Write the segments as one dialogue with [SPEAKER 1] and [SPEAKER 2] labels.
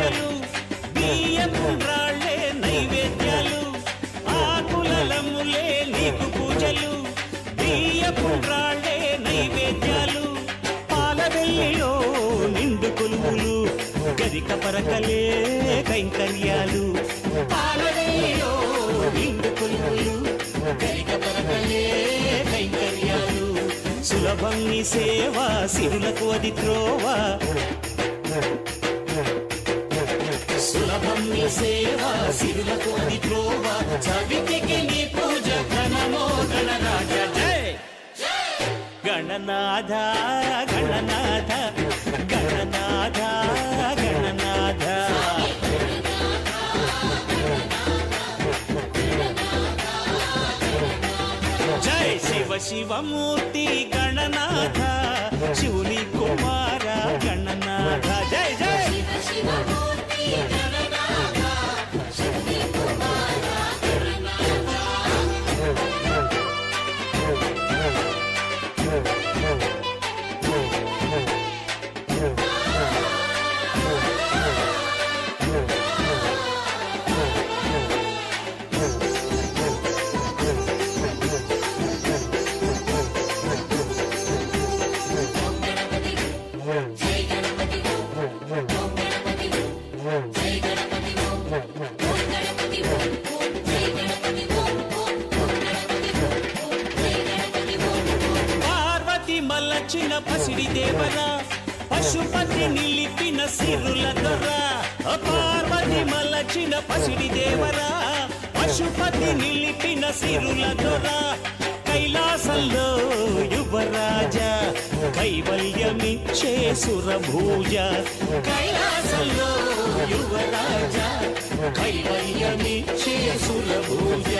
[SPEAKER 1] నీకు బియ్యం రాళ్ళే నైవేద్యాలు. ఆకులలములే నీకు పూజలు. బియ్యపుండ్రాళ్ళే నైవేద్యాలు. పాలవెల్లిలో నిండు కొలువులు. గరిక పరకలే కైంకర్యాలు. పాలవెల్లిలో నిండు కొలువులు. గరిక పరకలే కైంకర్యాలు. సులభం నీ సేవ సిరులకు అది త్రోవ. సులభం సేవ సిరులకు అది త్రోవ. చవితికి నీ పూజ ఘనమో గణరాజ జై! గణనాథ గణనాథ గణనాథ గణనాథ. జయ శివ శివమూర్తి గణనాథ శివుని కుమార గణ మల్లచిన పసిడి దేవరా పశుపతి నిలిపిన సిరుల దొర. పార్వతి మలచిన పసిడి దేవరా పశుపతి నిలిపిన సిరుల దొర. కైలాసంలో యువరాజ కైవల్యమిచ్చే సురభూజ. కైలాసంలో యువరాజ కైవల్యమిచ్చే సురభూజ.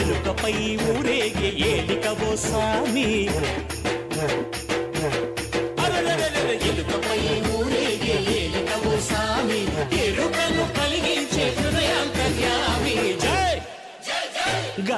[SPEAKER 1] ఎలుకపై ఊరేగే ఏలికవో సామి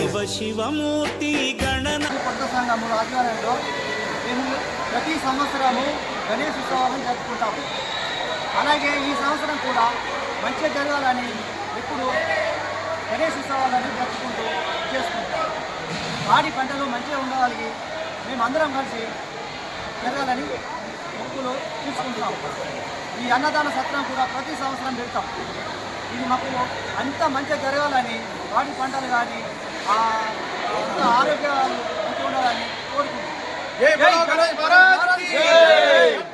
[SPEAKER 1] శివ శివమూర్తి గణన
[SPEAKER 2] కొత్త సంఘము ఆధ్వర్యంలో మేము ప్రతి సంవత్సరము గణేష్ ఉత్సవాలను జరుపుకుంటాము. అలాగే ఈ సంవత్సరం కూడా మంచిగా జరగాలని ఎప్పుడు గణేష్ ఉత్సవాలను జరుపుకుంటూ చేసుకుంటాం వాడి పంటలు మంచిగా ఉండాలని మేము అందరం కలిసి జరగాలని మొక్కులు తీసుకుంటున్నాం ఈ అన్నదాన సత్రం కూడా ప్రతి సంవత్సరం పెడతాం. ఇది మాకు అంత మంచిగా జరగాలని వాడి పంటలు కానీ ఆరోగ్యాలు మంచిగా